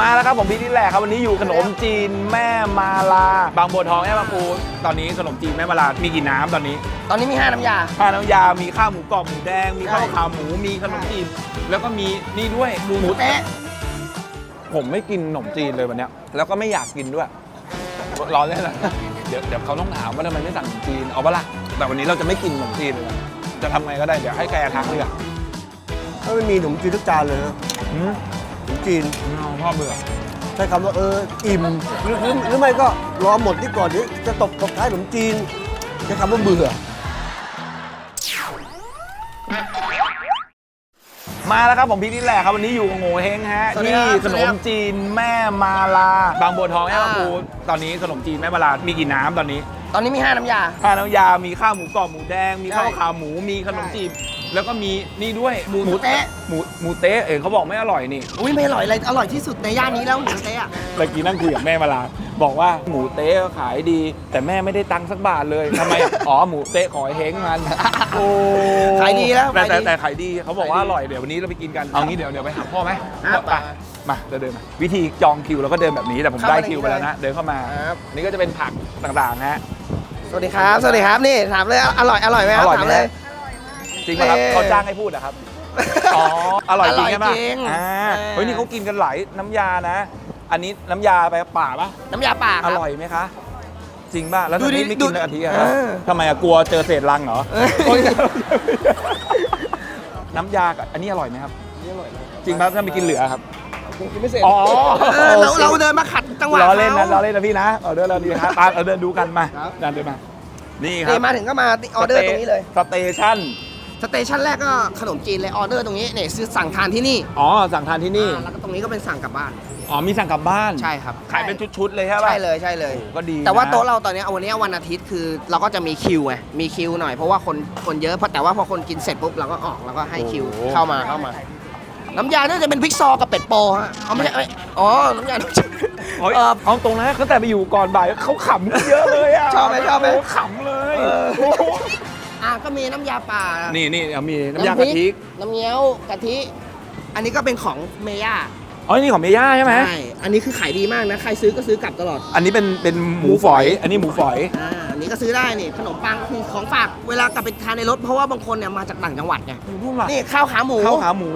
มาแล้วครับผมพี่ที่แหลกครับวันนี้อยู่ขนมจีนแม่มาลา บางบัวทองแม่บางปูตอนนี้ขนมจีนแม่มาลา มีกี่น้ำตอนนี้ตอนนี้มี 5 น้ำยา ข้าวน้ำยา มีข้าวหมูกรอบหมูแดง มีข้าวใช่ขาหมู มีขนมจีน แล้วก็มีนี่ด้วยหมูหมูเต๊ะ ผมไม่กินขนมจีนเลยวันเนี้ยแล้วก็ไม่อยากกินด้วย ร้อนเลยนะ เดี๋ยวเดี๋ยวเขาต้องถามว่าทำไมไม่สั่งขนมจีน เอาปะล่ะ แต่วันนี้เราจะไม่กินขนมจีนเลยนะจะทำไงก็ได้ เดี๋ยวให้แกทักเลยอะถ้าไม่มีขนมจีนทุกจานเลยนะ อืม ขนมจีนเอาพ่อเบื่อใช้คำว่าเอออิ่มหรือหรือหรือไม่ก็รอหมดนี่ก่อนเดี๋ยวจะตบตบท้ายขนมจีนใช้คำว่าเบื่อ มาแล้วครับผมพี่ที่แหลกครับวันนี้อยู่กับโง่เฮงฮะสวัสดีที่ครับขนมจีนแม่มาลา บางบัวทองแม่บางปูตอนนี้ขนมจีนแม่มาลา มีกี่น้ำตอนนี้ตอนนี้มี 5 น้ำยา ข้าวน้ำยา มีข้าวหมูกรอบหมูแดง มีข้าวใช่ขาหมู มีขนมจีน แล้วก็มีนี่ด้วยหมูหมูเต๊ะ หมูหมูเต๊ะเองเขาบอกไม่อร่อยนี่อุ้ยไม่อร่อยอะไรอร่อยที่สุดในย่านนี้แล้วหมูเต๊ะอะเมื่อกี้นั่งคุยกับแม่มาลาบอกว่าหมูเต๊ะขายดี แต่แม่ไม่ได้ตังค์สักบาทเลยทำไมอะอ๋อหมูเต๊ะขอให้เฮงมันโอ้ขายดีแล้วแต่ขายแต่ดีแต่ขายดีเขาบอกว่าขายดีอร่อยเดี๋ยววันนี้เราไปกินกันเอางี้เดี๋ยวเดี๋ยวไปหาพ่อไหมอะพ่อไปไป มาเดินเดินมาวิธีจองคิวเราก็เดินแบบนี้แต่ผมเข้าได้มาคิวไปแล้วนะเดินเข้ามาครับนี่ก็จะเป็นผักต่างๆฮะ สวัสดีครับ สวัสดีครับนี่ถามเลยอร่อยอร่อยไหมคอรับร่อยถามไหมเลย จริงไหมครับเอ่อเขาจ้างให้พูดเหรอครับ อ๋อ อร่อยจริงใช่ปะอร่อยจริงอ่าเออ เฮ้ยนี่เขากินกันหลายน้ำยานะ อันนี้น้ำยาไปป่าปะน้ำยาป่าคอรับ ร่อยไหมคะ จริงป่ะ แล้วดูทำไมดิไม่ดูกินกะทิอะเออ ทำไมอะกลัวเจอเศษรังเหรอเออโอ๊ยน้ำยากับอันนี้อร่อยไหมครับ จริงป่ะถ้าไม่กินเหลือครับกินไม่เสร็จ อ๋อ เออเราเราเดินมาขัดจังหวะล้อเล่นนะขาล้อเล่นนะพี่นะเอาเดินเราดีครับตามเอาเดินดูกันมาครับเดินเดินมา นี่ครันี่บมาถึงก็มาออเดอร์ตรงนี้เลย สเตชัน สเตชันแรกก็ขนมจีนเลยออเดอร์ตรงนี้เนี่ยซื้อสั่งทานที่นี่อ๋อสั่งทานที่นี่อ่าแล้วก็ตรงนี้ก็เป็นสั่งกลับบ้านอ๋อมีสั่งกลับบ้านใช่ครับขายเป็นชุดๆเลยใช่ป่ะใช่เลยใช่เลย โอ้ก็ดีแต่ว่านะโต๊ะเราตอนเนี้ยเอาวันเนี้ยวันอาทิตย์คือเราก็จะมีคิวไงมีคิวหน่อยเพราะว่าคนคนเยอะเพราะแต่ว่าพอคนกินเสร็จปุ๊บเราก็ออกแล้วก็ให้คิวเข้ามาเข้ามา น้ำยาน่าจะเป็นพริกซอกับเป็ดโปฮะเอาไม่ใช่เอ้ยอ๋อน้ำยาเฮ้ยเออเอาตรงนะตั้งแต่ไปอยู่ก่อนบ่ายเขาขำเยอะเลยอะชอบไหมชอบไหม โขำเลยเออโอ้โห อะก็มีน้ำยาป่า นี่นี่เอามีน้ำยากะทิน้ำเงี้ยวกะทิ อันนี้ก็เป็นของเมย่าอ๋อนี่ของเมย่าใช่ไหมใช่ อันนี้คือขายดีมากนะ ใครซื้อก็ซื้อกลับตลอด อันนี้เป็นเป็นหมูฝอย อันนี้หมูฝอย อ่า อันนี้ก็ซื้อได้นี่ขนมปังคือของฝาก เวลากลับไปทานในรถเพราะว่าบางคนเนี่ยมาจากต่างจังหวัดไงนู่นล่ะนี่ข้าวขาหมู ข้าวขาหมู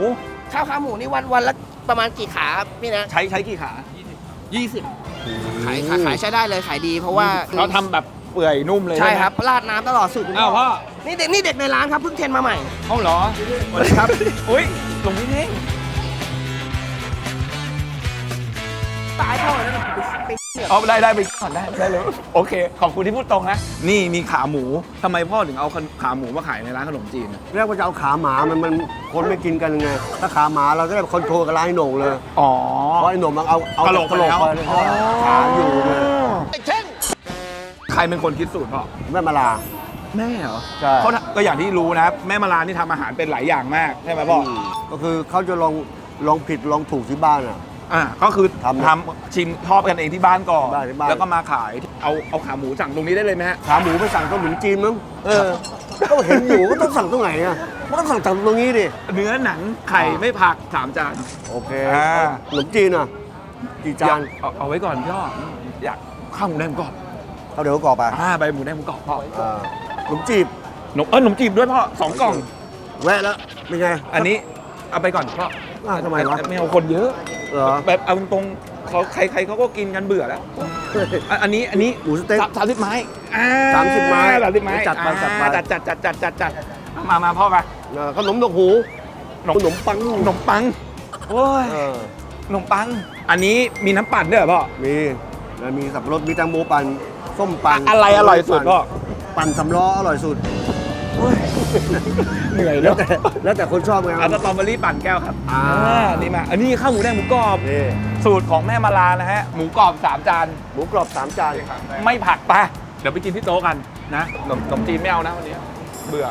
ข้าวขาหมูนี่วันวันละประมาณกี่ขาครับพี่นะ ใช้ใช้กี่ขา 20 ขายขายขายใช้ได้เลยขายดีเพราะว่าเขาทำแบบเปื่อยนุ่มเลยใช่ไหมครับราดน้ำตลอดสูตรคุณอ้าวพ่อ นี่เด็กนี่เด็กในร้านครับเพิ่งเทรนมาใหม่เขาเหรอสวัสดีครับ อุ้ยหลวงพี่เท่งตายพ่อแล้วนะไปเหนือกเอาได้ได้ไปก่อนได้ได้เลยโอเค ขอบคุณที่พูดตรงนะ นี่มีขาหมูทำไมพ่อถึงเอาขาหมูมาขายในร้านขนมจีนอะเรียกว่าจะเอาขาหมา มันมันคนไม่กินกันไง ถ้าขาหมาเราจะได้คอนโทรลกับร้านไอ้โหน่งเลย อ๋อ เพราะไอ้โหน่งมันเอาเอากะโหลกกะโหลกไปไปแล้ว เลยขาอยู่เลยใครเป็นคนคิดสูตรพ่อแม่มาลา แม่เหรอใช่ เขาก็อย่างที่รู้นะแม่มาลานี่ทำอาหารเป็นหลายอย่างมากใช่ไหมพ่อก็คือเขาจะลองลองผิดลองถูกที่บ้านอะ อ่าก็คือทำทำชิมชอบกันเองที่บ้านก่อนบ้านที่บ้าน แล้วก็มาขายเอาเอาขาหมูสั่งตรงนี้ได้เลยไหมฮะ ขาหมูไปสั่งต้มหมูจีนมั้งเออ ก็เห็นอยู่ก็ต้องสั่งตรงไหนอะมันต้องสั่งจากตรงนี้ดิเนื้อหนังไข่ไม่ผักสามจาน โอเคอ่า ขนมจีนอะกี่จานเอาเอาไว้ก่อนพี่อ้ออยากข้าวหมูแดงหมูกรอบเอาเดี๋ยวกรอบไปอ่าใบหมูแดงหมูกรอบพ่อ อ่า ขนมจีบหนมเออหนมจีบด้วยพ่อสองกล่อง แวะแล้วเป็นไงอันนี้เอาไปก่อนพ่ออ้าวทำไมวะไม่เอาคนเยอะเหรอแบบเอาตรงๆเขาใครๆเขาก็กินกันเบื่อแล้ว อะอันนี้อันนี้หมูสเต็ก สามสามสิบไม้อ่สามสิบไม้สามสิบไม้จัดไปจัดไป อ่าจัดจัดจัดจัดจัดจัดเอามามาพ่อมา เออขนมดอกหูขนม ขนมปังขนมปังโอ้ยเออขนมปัง อันนี้มีน้ำปั่นด้วยเหรอพ่อมีแล้วมีสับปะรดมีแตงโมปั่นส้มปั่นอะไรอร่อยสุดพ่อ ปั่นสำล้ออร่อยสุดเหนื่อยแล้แล้ววแต่แล้วแต่คนชอบไงเอาสตรอเบอรี่ปั่นแก้วครับอ่า นี่มา อันนี้ข้าวหมูแดงหมูกรอบ นี่สูตรของแม่มาลานะฮะ หมูกรอบสามจาน หมูกรอบสามจาน ไม่ผักไปะเดี๋ยวไปกินที่โต๊ะกันนะขนมขนมจีนไม่เอานะวันนี้ เบื่อ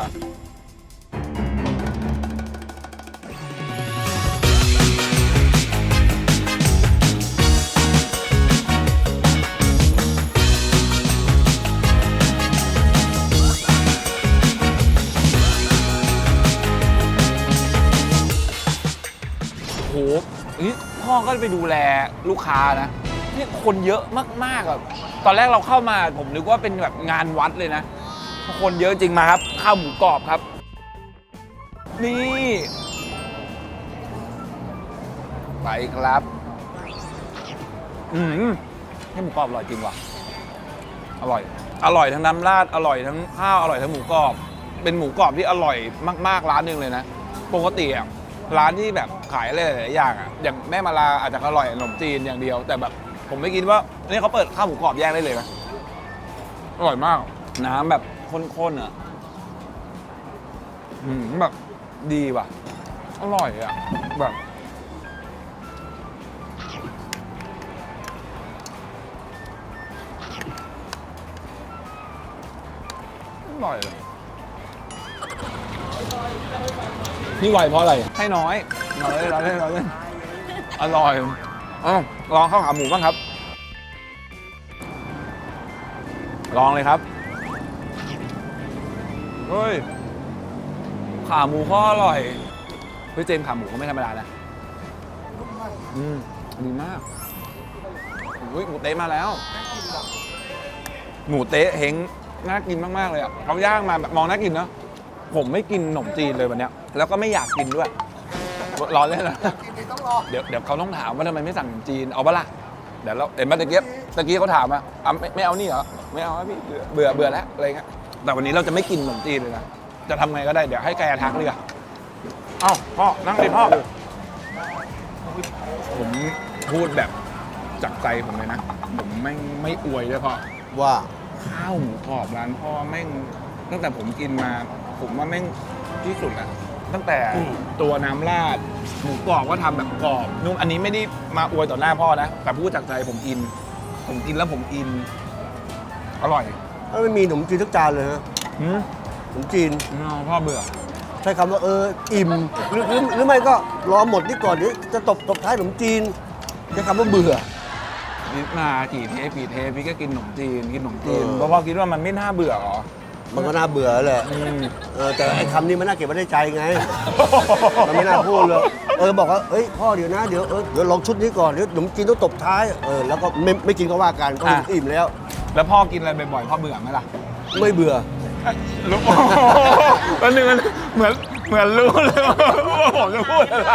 พ่อก็ไปดูแลลูกค้านะนี่คนเยอะมากๆแบบตอนแรกเราเข้ามาผมนึกว่าเป็นแบบงานวัดเลยนะ คนเยอะจริงมาครับ ข้าวหมูกรอบครับ นี่ไปครับ อืมให้หมูกรอบอร่อยจริงว่ะ อร่อย อร่อยทั้งน้ำราด อร่อยทั้งข้าว อร่อยทั้งหมูกรอบ เป็นหมูกรอบที่อร่อยมาก ๆ ร้านหนึ่งเลยนะ ปกติอะ ร้านที่แบบขายอะไรหลายๆอย่างอะอย่างแม่มาลาอาจจะอร่อยขนมจีนอย่างเดียว แต่แบบผมไม่คิดว่านี่เขาเปิดข้าวหมูกรอบแยกได้เลยนะอร่อยมาก น้ำแบบข้นๆอะอืมแบบดีว่ะ อร่อยอะ แบบ อร่อยเลย นี่ไหวเพราะอะไร ให้น้อยเราเล่นเราเล่นเราเล่นอร่อยอ๋อลองข้าวขาหมูบ้างครับ ลองเลยครับ เฮ้ย ขาหมูก็อร่อยเฮ้ยเจมส์ขาหมูก็ไม่ธรรมดานะ อืม ดีมากอุ้ยหมูเต๊ะมาแล้ว หมูเต๊ะเฮงน่ากินมาก ๆ เลยอะเขาย่างมาแบบมองน่ากินเนอะ ผมไม่กินขนมจีนเลยวันเนี้ยแล้วก็ไม่อยากกินด้วยรอเล่นนะเดี๋ยวเดี๋ยวเขาต้องถามว่าทำไมไม่สั่งขนมจีนเอาปะล่ะเดี๋ยวเราเห็นไหมตะเกียบตะกี้เขาถามอะอะไม่ไม่เอานี่เหรอไม่เอาอะพี่เบื่อเบื่อเบื่อแล้วอะไรเงี้ยแต่วันนี้เราจะไม่กินขนมจีนเลยนะจะทำไงก็ได้เดี๋ยวให้แกทักเลยอะเอ้าพ่อนั่งดิพ่อผมพูดแบบจากใจผมเลยนะผมไม่ไม่อวยด้วยพ่อว่า ข้าวหมูกรอบร้านพ่อแม่งตั้งแต่ผมกินมา ผมว่าแม่งที่สุดอะตั้งแต่อืม ตัวน้ำราดหมูกรอบก็ทำแบบกรอบนุ่มอันนี้ไม่ได้มาอวยต่อหน้าพ่อนะ แต่พูดจากใจผมอิน ผมกินแล้วผมอิน อร่อยถ้าไม่มีขนมจีนทุกจานเลยฮะอืมขนมจีนอ๋อพ่อเบื่อ ใช้คำว่าเอออิ่มหรือหรือหรือไม่ก็รอหมดนี่ก่อนเดี๋ยวจะตบตบท้ายขนมจีนใช้คำว่าเบื่อนิดมากี่เทปกี่เทปพี่ก็กินขนมจีนกินขนมจีนเออ เพราะพ่อคิดว่ามันไม่น่าเบื่อหรอ มันก็น่าเบื่อแหละอืมเออแต่ไอ้คำนี้มันน่าเก็บไว้ในใจไง มันไม่น่าพูดเลยเออบอกว่าเอ้ยพ่อเดี๋ยวนะเดี๋ยวเออเดี๋ยวลองชุดนี้ก่อนเดี๋ยวขนมจีนต้องตบท้ายเออแล้วก็ไม่ไม่กินก็ว่ากันก็อะ อิ่มแล้ว แล้วพ่อกินอะไรบ่อยๆพ่อเบื่อไหมล่ะไม่เบื่อ รู้วันหนึ่งมันเหมือนเหมือนรู้เลยว่าผมจะพูดอะไร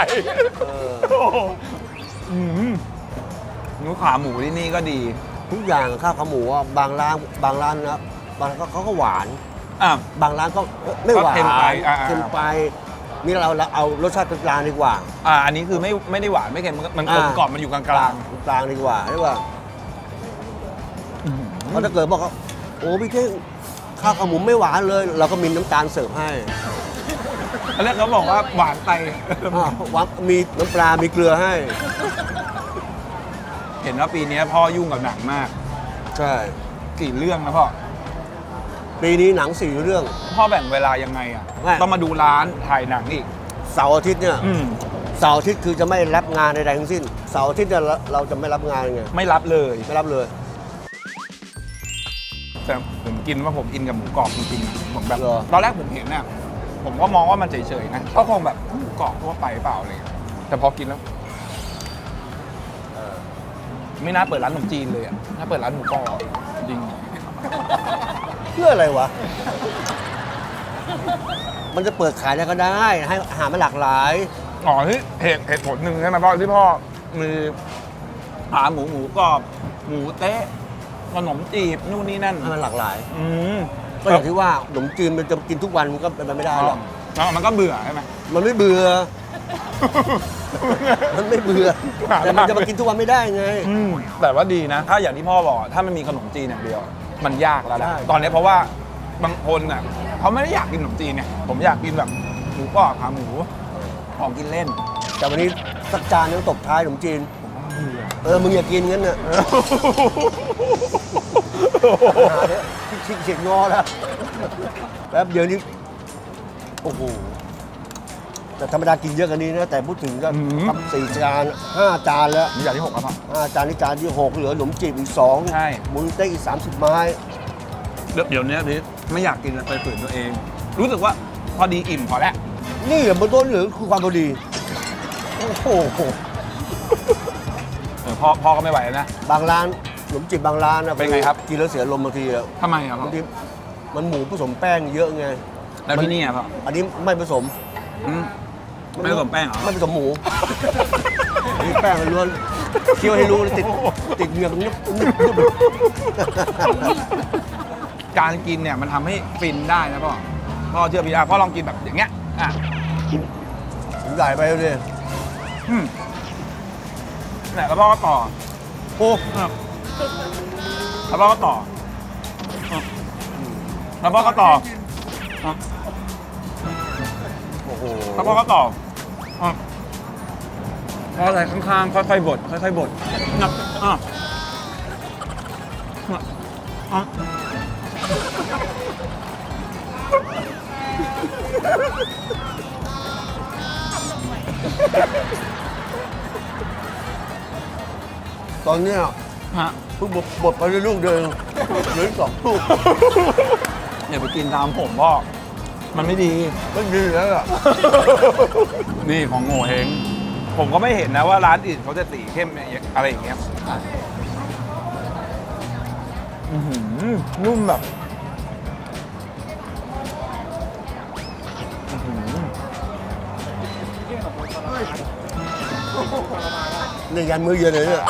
เออโอ้โหอืมหนูขาหมูที่นี่ก็ดี ทุกอย่างข้าวขาหมูอะบางร้านบางร้านนะ บางร้านเขาเขาก็หวาน อะบางร้านก็ไม่หวานก็เค็มไปอ่าเค็มไปนี่เราเราเอารสชาติกลางๆดีกว่า อะอันนี้คือไม่ไม่ได้หวานไม่เค็มมันมันกลมอ่ากล่อมมันอยู่กลางกลางดีกว่าเรียกว่าๆอืมเพราะถ้าเกิดบอกว่าโอ้พี่เท่งข้าวขาหมูไม่หวานเลย เราก็มีน้ำตาลเสิร์ฟให้อันแรกเขาบอกว่าหวานไป อ่าวักมีน้ำปลา มีเกลือให้ เห็นว่าปีนี้พ่อยุ่งกับหนังมาก ใช่ กี่เรื่องนะพ่อ ปีนี้หนังสี่เรื่อง พ่อแบ่งเวลายังไงอะ ไม่ ต้องมาดูร้านถ่ายหนังอีก เสาร์อาทิตย์เนี่ยอืม เสาร์อาทิตย์คือจะไม่รับงานใดๆทั้งสิ้นเสาร์อาทิตย์เนี่ยเราเราจะไม่รับงานไงไม่รับเลย ไม่รับเลย แต่ผมกินว่าผมอินกับหมูกรอบจริงๆนะผมแบบเหรอ ตอนแรกผมเห็นน่ะผมก็มองว่ามันเฉยๆนะก็คงแบบหมูกรอบทั่วไปเปล่าอะไรเลยแต่พอกินแล้วไม่น่าเปิดร้านขนมจีนเลยอะน่าเปิดร้านหมูกรอบจริง เพื่ออะไรวะ มันจะเปิดขายได้ก็ได้ ให้อาหารมันหลากหลาย อ๋อที่เหตุเหตุผลหนึ่งใช่ไหมพ่อที่พ่อมีขาหมูหมูกรอบ หมูเต๊ะขนมจีบนู่นนี่นั่นให้มันหลากหลาย อืมก็อย่างที่ว่าขนมจีนมันจะกินทุกวันมันก็เป็นไปไม่ได้หรอกแล้วมันก็เบื่อใช่ไหม มันไม่เบื่อ มันไม่เบื่อ แต่มันจะมากินทุกวันไม่ได้ไง อืมแต่ว่าดีนะ ถ้าอย่างที่พ่อบอก ถ้ามันมีขนมจีนอย่างเดียว มันยากแล้วนะใช่ ตอนนี้เพราะว่าบางคนอะเขาไม่ได้อยากกินขนมจีนเนี่ยผมอยากกินแบบหมูกรอบขาหมูของกินเล่น แต่วันนี้สักจานนึงตบท้ายขนมจีน เออ มึงอย่ากินงั้นน่ะหาเนี่ยชิกเฉียดงอแล้ว แป๊บเดียวนี้ โอ้โห แต่ธรรมดากินเยอะกันนี้นะแต่พูดถึงก็อืม ทำสี่จานห้าจานแล้วนี่อย่างที่หกแล้วพ่อห้าจานนี่จานที่หกเหลือขนมจีบอีกสองใช่ หมุนเต้อีกสามสิบไม้ เดี๋ยวเดี๋ยวนี้พี่ไม่อยากกินเลยไปฝืนตัวเอง รู้สึกว่าพอดีอิ่มพอแล้ว นี่เหรอบนต้นเหลือคือความพอดีโอ้โหพ่อพ่อก็ไม่ไหวแล้วนะ บางร้านขนมจีบบางร้านนะเป็นไงครับ กินแล้วเสียลมบางทีอะทำไมอะพ่อบางทีมันหมูผสมแป้งเยอะไงแล้วที่นี่อะพ่ออันนี้ไม่ผสม อืม ไม่ผสมแป้งเหรอ ไม่ผสมหมูอันนี้แป้งล้วนเคี้ยวให้รู้เลยติดติดเหงือกนึบนึบนึบการกินเนี่ยมันทำให้ฟินได้นะพ่อ พ่อเชื่อพี่อะพ่อลองกินแบบอย่างเงี้ย อะใหญ่ไปเลยอืมเนี่ยแล้วพ่อก็ต่อโอ้อะแล้วพ่อก็ต่ออะแล้วพ่อก็ต่ออะโอ้โห แล้วพ่อก็ต่อ อะเพราะอะไรข้างๆ ค่อยๆบดค่อยๆบดนะอะอะอะตอนเนี้ยฮะ เพิ่งบดบดไปได้ลูกเดียวเหลืออกสองลูก อย่าไปกินตามผมพ่อ มันไม่ดีไม่ดีแล้วอะ นี่ของโง่เฮงผมก็ไม่เห็นนะว่าร้านอื่นเขาจะสีเข้มอะไรอย่างเงี้ยอื้อหือนุ่มแบบอื้อหือนี่ยันมื้อเย็นเลยเนี่ย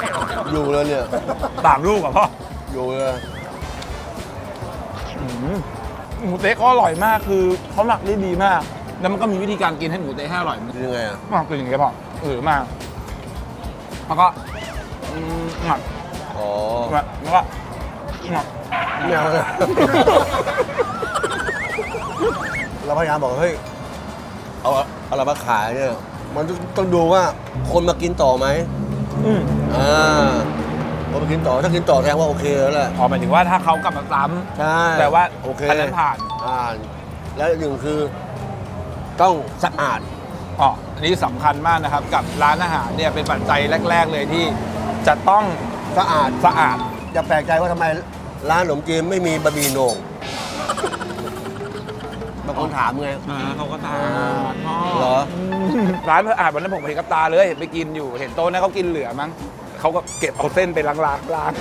อยู่เลยเนี่ย สามลูกอะพ่ออยู่เลยอื้อหือ หมูเต๊ะก็อร่อยมากคือเขาหมักได้ดีมาก แล้วมันก็มีวิธีการกินให้หมูเต๊ะให้อร่อยเป็นยังไงอะมากเป็นอย่างเงี้ยพ่อเออมากแล้วก็อืมหมักอ๋อหมักแล้วก็หมักไม่เอานะเราพยายามบอกเฮ้ยเอาเอาอะไรมาขายเนี่ยมันต้องต้องดูว่าคนมากินต่อไหมอืมอ่า คนมากินต่อถ้ากินต่อแสดงว่าโอเคแล้วแหละ อ๋อหมายถึงว่าถ้าเขากลับมาซ้ใช่ำแต่ว่าโอเคอันนั้นผ่านผ่านแล้วอีกหนึ่งคือต้องสะอาด อ๋ออันนี้สำคัญมากนะครับ กับร้านอาหารเนี่ยเป็นปัจจัยแรก ๆ เลยที่จะต้องสะอาดสะอาด อย่าแปลกใจว่าทำไมร้านขนมจีนไม่มีบะหมี่โหน่งบางคนถามไง เขาก็ตาเหรอ ร้านสะอาดวันนั้นผมเห็นกับตาเลยเห็นไปกินอยู่ เห็นโต๊ะนั้นเขากินเหลือมั้ง เขาก็เก็บเอาเส้นไปล้างๆล้าง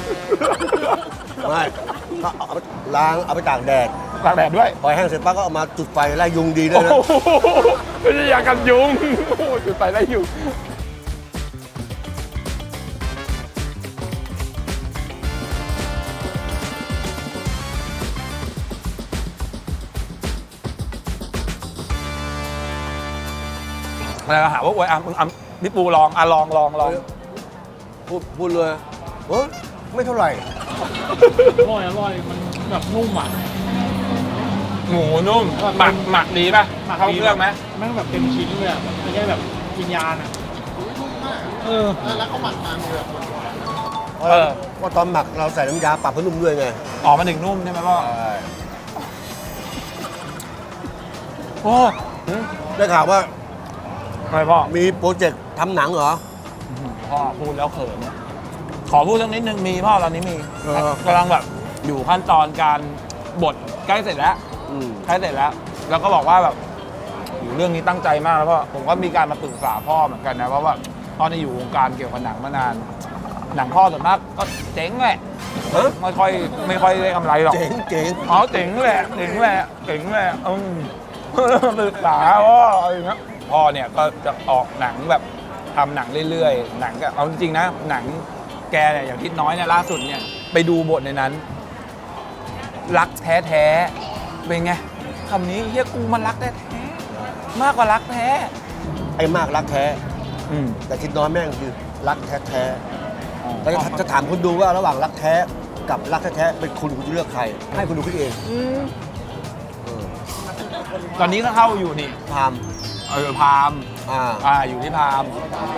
ไม่ก็เอาไปล้างเอาไปตากแดดตากแดดด้วยพอแห้งเสร็จปั๊บก็เอามาจุดไฟไล่ยุงดีด้วโอ้ยนะโหไม่ใช่ยากันยุงโอ้โหจุดไฟได้ยุงอะไรก็หาว่าโอ้ยอะมึงอะพี่ปูลองอะลองลองลอง พูดพูดเลยเฮ้ยไม่เท่าไหร่ อร่อยอร่อยมันแบบนุ่มอะหมูนุ่มหมักหมักดีป่ะหมักเข้าดีเครื่องไหมแม่งแบบเต็มชิ้นเลยอะแบบไม่ใช่แบบกินยาอะเออเออว่าตอนหมักเราใส่น้ำยาปรับให้นุ่มด้วยไงออกมาถึงนุ่มใช่ไหมพ่อโอ้ได้ข่าวว่าอะไรพ่อมีโปรเจกต์ทำหนังเหรอ พ่อพูดแล้วเขินขอพูดสักนิดนึงมีพ่อตอนนี้มีเออกำลังแบบอยู่ขั้นตอนการบทใกล้เสร็จแล้วอืม ใกล้เสร็จแล้ว แล้วก็บอกว่าแบบอยู่เรื่องนี้ตั้งใจมากแล้วพ่อผมก็มีการมาปรึกษาพ่อเหมือนกันนะเพราะว่าพ่อเนี่ยอยู่วงการเกี่ยวกับหนังมานาน หนังพ่อส่วนมากก็เจ๊งแหละฮะไม่ค่อยไม่ค่อยได้กำไรหรอก เจ๋งเจ๋งอ๋อเจ๋งแหละเจ๋งแหละเจ๋งแหละอืมปรึกษาว่าอะไรอย่างเงี้ยพ่อเนี่ยก็จะออกหนังแบบ ทำหนังเรื่อยๆ หนังก็เอาจริงๆนะ หนังแกเนี่ยอย่างทิศน้อยเนี่ยล่าสุดเนี่ยไปดูบทในนั้น รักแท้ๆเป็นไงคำนี้เฮียกูมันรักแท้ๆมากกว่ารักแท้ ไอ้มากรักแท้ อืมแต่คิดน้อยแม่งคือรักแท้แท้ๆแล้วจะจะถามคุณดูว่าระหว่างรักแท้กับรักแท้ๆเป็นคุณคุณจะเลือกใคร ให้คุณดูคิดเองอืมเออตอนนี้ก็เข้าอยู่นี่พามเออพาม อ่า อ่าอยู่ที่พาม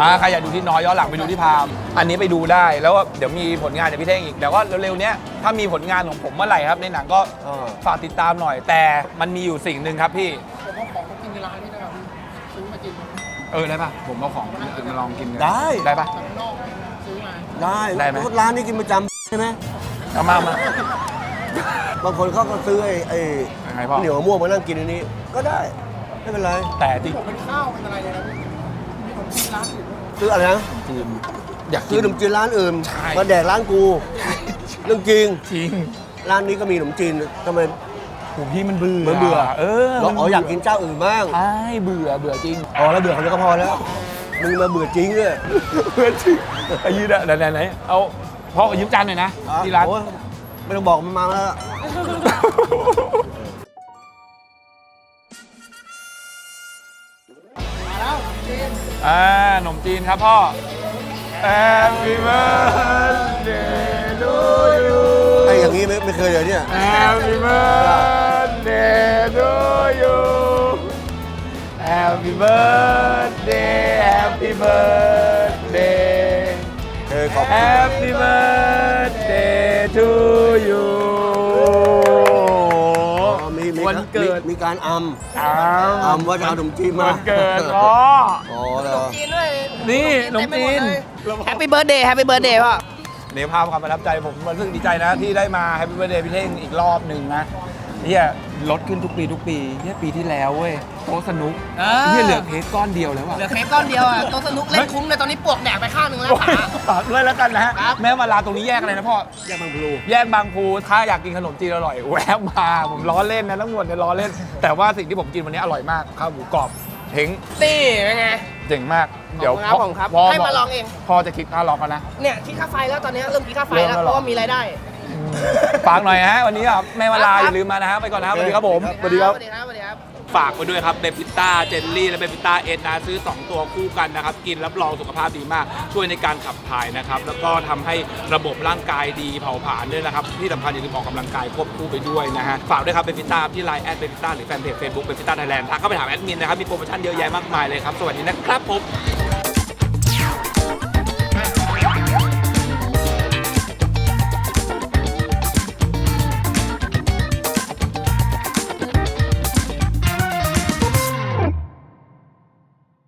อ่าใครอยากดูที่น้อยย้อนหลังไปดูที่พาม อันนี้ไปดูได้แล้วก็เดี๋ยวมีผลงานจากพี่เท่งอีกแต่ว่าเร็วๆเนี้ยถ้ามีผลงานของผมเมื่อไหร่ครับในหนังก็เออ ฝากติดตามหน่อย แต่มันมีอยู่สิ่งหนึ่งครับพี่ ผมเอาของกินในร้านนี่นะครับซื้อมากินเออได้ปะผมเอาของอื่นมาลองกินกันได้ ได้ปะจากข้างนอกซื้อมา ได้ได้ไหม ร้านนี้กินประจำใช่ไหมเอามามา บางคนเขาก็ซื้อไอ้ไอ้ยังไงพ่อเหนียวมะม่วงมานั่งกินอันนี้ก็ได้ ไม่เป็นไร แต่จริงผมเป็นข้าวเป็นอะไรเลยนะพี่มีขนมจีนร้านอื่นด้วยซื้ออะไรนะจีนอยากซื้อขนมจีนร้านอื่น ใช่ มาแดกร้านกู เรื่องจริง จริงร้านนี้ก็มีขนมจีนทำไม ผมพี่มันเบื่อมันเบื่อ เออเรามันอ๋ออยากกินเจ้าอื่นบ้าง ใช่เบื่อเบื่อจริงอ๋อแล้วเบื่อเขาจะก็พอแล้ว มึงมาเบื่อจริงเลย เบื่อจริงไอ้ยืดอะไหนไหนไหนเอาพ่อยืมจานหน่อยนะที่ร้าน โอ้ยไม่ต้องบอกมันมาแล้ว อ่าขนมจีนครับพ่อ Happy birthday to you ไอ้อย่างนี้ไม่ไม่เคยเลยเนี่ย Happy birthday to you Happy birthday Happy birthday เคยขอบคุณ Happy birthday to you อ๋อมีมีวันเกิด มีมีการอัมอ้าวอัมว่าจะเอาขนมจีนมาวันเกิดพ่ออ๋อ เหรอ จีนด้วยนี่ขนมจีน แฮปปี้เบิร์ดเดย์แฮปปี้เบิร์ดเดย์พ่อ เนี่ยภาพความประทับใจผมรู้สึกดีใจนะ ที่ได้มาแฮปปี้เบ t ร์ a เดย์พี่เท่งอีกรอบหนึ่งนะเนี่ยลดขึ้นทุกปีทุกปีเนี่ยปีที่แล้วเว้ยโต๊ะสนุกอ่าเนี่ยเหลือเค้กก้อนเดียวแล้วอะเหลือเครปก้อนเดียวอะโต๊ะสนุกเล่นคุ้มเลยตอนนี้ปวกแดกไปข้างหนึ่งแล้วโอ้ยขาฝากด้วยแล้วกันนะฮะครับ แม้มาลาตรงนี้แยกอะไรนะพ่อ แยกบางพลูแยกบางพูถ้าอยากกินขนมจีนอร่อย แวะมาผมล้อเล่นนะทั้งหมดเนี่ยล้อเล่น แต่ว่าสิ่งที่ผมกินวันนี้อร่อยมากข้าวหมูกรอบ เพ้งนี่เป็นไง เจ๋งมาก เดี๋ยวขอบคุณครับพ่ผมครับให้มาลองเองพ่อจะคิดค่าล็อกแล้วนะ เนี่ยคิดค่าไฟแล้วตอนนี้เริ่มคิดค่าไฟเริ่มแล้วแล้วเหรอเพราะว่ามีรายได้ ฝากหน่อยฮะวันนี้ครับแม่มาลาอย่าลืมมานะฮะไปก่อนนะครับสวัสดีครับผม สวัสดีครับ สวัสดีครับสวัสดีครับ ฝากไปด้วยครับเบบิต้าเจลลี่และเบบิต้าเอ็นนะซื้อ 2 ตัวคู่กันนะครับ กินรับรองสุขภาพดีมาก ช่วยในการขับถ่ายนะครับ แล้วก็ทำให้ระบบร่างกายดีเผาผลาญด้วยนะครับ ที่สำคัญอย่าลืมออกกำลังกายควบคู่ไปด้วยนะฮะฝากด้วยครับเบบิต้าที่ไลน์แอดเบบิต้าหรือแฟนเพจเฟซบุ๊กเบบิต้าไทยแลนด์ทักเข้าไปถามแอดมินนะครับมีโปรโมชั่นเยอะแยะมากมายเลยครับสวัสดีนะครับผม